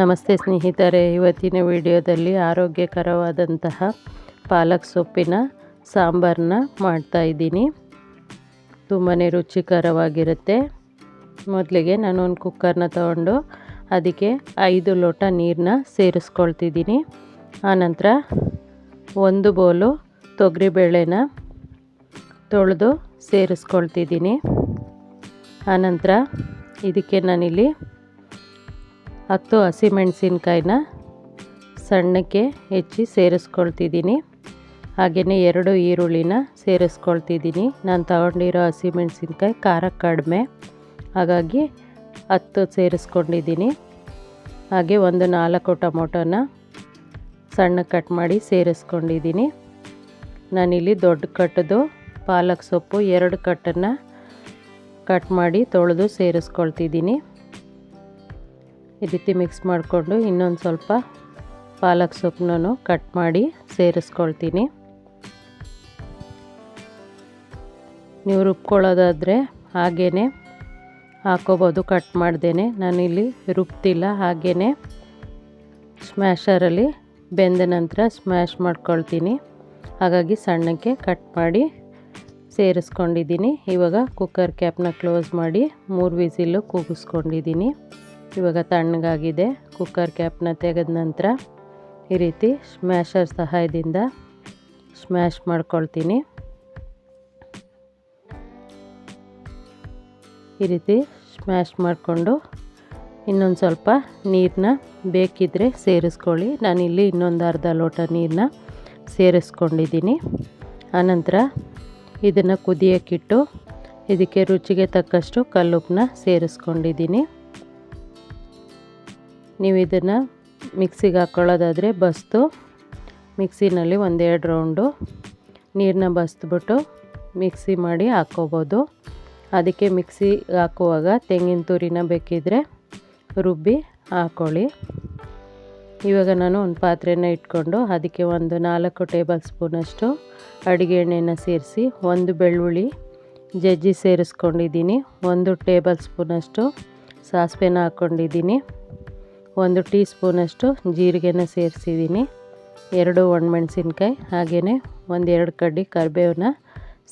ನಮಸ್ತೆ ಸ್ನೇಹಿತರೆ. ಇವತ್ತಿನ ವಿಡಿಯೋದಲ್ಲಿ ಆರೋಗ್ಯಕರವಾದಂತಹ ಪಾಲಕ್ ಸೊಪ್ಪಿನ ಸಾಂಬಾರನ್ನ ಮಾಡ್ತಾಯಿದ್ದೀನಿ ತುಂಬಾ ರುಚಿಕರವಾಗಿರುತ್ತೆ. ಮೊದಲಿಗೆ ನಾನು ಒಂದು ಕುಕ್ಕರ್ನ ತಗೊಂಡು ಅದಕ್ಕೆ ಐದು ಲೋಟ ನೀರನ್ನ ಸೇರಿಸ್ಕೊಳ್ತಿದ್ದೀನಿ. ಆನಂತರ ಒಂದು ಬೋಲು ತೊಗರಿಬೇಳೆನ ತೊಳೆದು ಸೇರಿಸ್ಕೊಳ್ತಿದ್ದೀನಿ. ಆನಂತರ ಇದಕ್ಕೆ ನಾನಿಲ್ಲಿ ಹತ್ತು ಹಸಿಮೆಣಸಿನ್ಕಾಯಿನ ಸಣ್ಣಕ್ಕೆ ಹೆಚ್ಚಿ ಸೇರಿಸ್ಕೊಳ್ತಿದ್ದೀನಿ. ಹಾಗೆಯೇ ಎರಡು ಈರುಳ್ಳಿನ ಸೇರಿಸ್ಕೊಳ್ತಿದ್ದೀನಿ. ನಾನು ತಗೊಂಡಿರೋ ಹಸಿಮೆಣಸಿನ್ಕಾಯಿ ಖಾರ ಕಡಿಮೆ. ಹಾಗಾಗಿ ಹತ್ತು ಸೇರಿಸ್ಕೊಂಡಿದ್ದೀನಿ. ಹಾಗೆ ಒಂದು ನಾಲ್ಕು ಟೊಮೊಟೊನ ಸಣ್ಣ ಕಟ್ ಮಾಡಿ ಸೇರಿಸ್ಕೊಂಡಿದ್ದೀನಿ. ನಾನಿಲ್ಲಿ ದೊಡ್ಡ ಕಟ್ಟದು ಪಾಲಕ್ ಸೊಪ್ಪು ಎರಡು ಕಟ್ಟನ್ನು ಕಟ್ ಮಾಡಿ ತೊಳೆದು ಸೇರಿಸ್ಕೊಳ್ತಿದ್ದೀನಿ. ಈ ರೀತಿ ಮಿಕ್ಸ್ ಮಾಡಿಕೊಂಡು ಇನ್ನೊಂದು ಸ್ವಲ್ಪ ಪಾಲಕ್ ಸೊಪ್ಪನ್ನು ಕಟ್ ಮಾಡಿ ಸೇರಿಸ್ಕೊಳ್ತೀನಿ. ನೀವು ರುಬ್ಕೊಳ್ಳೋದಾದರೆ ಹಾಗೇ ಹಾಕೋಬೋದು, ಕಟ್ ಮಾಡ್ದೇ ನಾನಿಲ್ಲಿ ರುಬ್ತಿಲ್ಲ ಹಾಗೇ ಸ್ಮ್ಯಾಷರಲ್ಲಿ ಬೆಂದ ನಂತರ ಸ್ಮ್ಯಾಶ್ ಮಾಡ್ಕೊಳ್ತೀನಿ. ಹಾಗಾಗಿ ಸಣ್ಣಕ್ಕೆ ಕಟ್ ಮಾಡಿ ಸೇರಿಸ್ಕೊಂಡಿದ್ದೀನಿ. ಇವಾಗ ಕುಕ್ಕರ್ ಕ್ಯಾಪ್ನ ಕ್ಲೋಸ್ ಮಾಡಿ ಮೂರು ವಿಸಿಲು ಕೂಗಿಸ್ಕೊಂಡಿದ್ದೀನಿ. ಇವಾಗ ತಣ್ಣಗಾಗಿದೆ. ಕುಕ್ಕರ್ ಕ್ಯಾಪ್ನ ತೆಗೆದ ನಂತರ ಈ ರೀತಿ ಸ್ಮ್ಯಾಶರ್ ಸಹಾಯದಿಂದ ಸ್ಮ್ಯಾಶ್ ಮಾಡ್ಕೊಳ್ತೀನಿ. ಈ ರೀತಿ ಸ್ಮ್ಯಾಶ್ ಮಾಡಿಕೊಂಡು ಇನ್ನೊಂದು ಸ್ವಲ್ಪ ನೀರನ್ನ ಬೇಕಿದ್ದರೆ ಸೇರಿಸ್ಕೊಳ್ಳಿ. ನಾನಿಲ್ಲಿ ಇನ್ನೊಂದು ಅರ್ಧ ಲೋಟ ನೀರನ್ನ ಸೇರಿಸ್ಕೊಂಡಿದ್ದೀನಿ. ಆನಂತರ ಇದನ್ನು ಕುದಿಯೋಕ್ಕಿಟ್ಟು ಇದಕ್ಕೆ ರುಚಿಗೆ ತಕ್ಕಷ್ಟು ಕಲ್ಲುಪ್ಪನ್ನ ಸೇರಿಸ್ಕೊಂಡಿದ್ದೀನಿ. ನೀವು ಇದನ್ನು ಮಿಕ್ಸಿಗೆ ಹಾಕ್ಕೊಳ್ಳೋದಾದರೆ ಬಸ್ತು. ಮಿಕ್ಸಿನಲ್ಲಿ ಒಂದೆರಡು ರೌಂಡು ನೀರನ್ನ ಬಸ್ದ್ಬಿಟ್ಟು ಮಿಕ್ಸಿ ಮಾಡಿ ಹಾಕ್ಕೋಬೋದು. ಅದಕ್ಕೆ ಮಿಕ್ಸಿ ಹಾಕುವಾಗ ತೆಂಗಿನ ತುರಿನ ಬೇಕಿದ್ದರೆ ರುಬ್ಬಿ ಹಾಕ್ಕೊಳ್ಳಿ ಇವಾಗ ನಾನು ಒಂದು ಪಾತ್ರೆನ ಇಟ್ಕೊಂಡು ಅದಕ್ಕೆ ಒಂದು ನಾಲ್ಕು ಟೇಬಲ್ ಸ್ಪೂನಷ್ಟು ಅಡುಗೆ ಎಣ್ಣೆನ ಸೇರಿಸಿ ಒಂದು ಬೆಳ್ಳುಳ್ಳಿ ಜಜ್ಜಿ ಸೇರಿಸ್ಕೊಂಡಿದ್ದೀನಿ. ಒಂದು ಟೇಬಲ್ ಸ್ಪೂನಷ್ಟು ಸಾಸಿವೆನ ಹಾಕ್ಕೊಂಡಿದ್ದೀನಿ ಒಂದು ಟೀ ಸ್ಪೂನಷ್ಟು ಜೀರಿಗೆನ ಸೇರಿಸಿದ್ದೀನಿ. ಎರಡು ಒಣಮೆಣಸಿನ್ಕಾಯಿ ಹಾಗೆಯೇ ಒಂದೆರಡು ಕಡ್ಡಿ ಕರಿಬೇವನ್ನ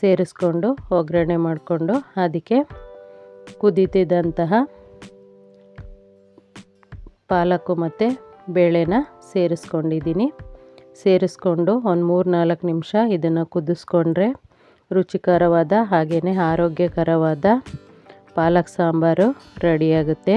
ಸೇರಿಸ್ಕೊಂಡು ಒಗ್ಗರಣೆ ಮಾಡಿಕೊಂಡು ಅದಕ್ಕೆ ಕುದೀತಿದ್ದಂತಹ ಪಾಲಕು ಮತ್ತು ಬೇಳೆನ ಸೇರಿಸ್ಕೊಂಡಿದ್ದೀನಿ. ಸೇರಿಸ್ಕೊಂಡು ಒಂದು ಮೂರು ನಾಲ್ಕು ನಿಮಿಷ ಇದನ್ನು ಕುದಿಸ್ಕೊಂಡ್ರೆ ರುಚಿಕರವಾದ ಹಾಗೆಯೇ ಆರೋಗ್ಯಕರವಾದ ಪಾಲಕ್ ಸಾಂಬಾರು ರೆಡಿಯಾಗುತ್ತೆ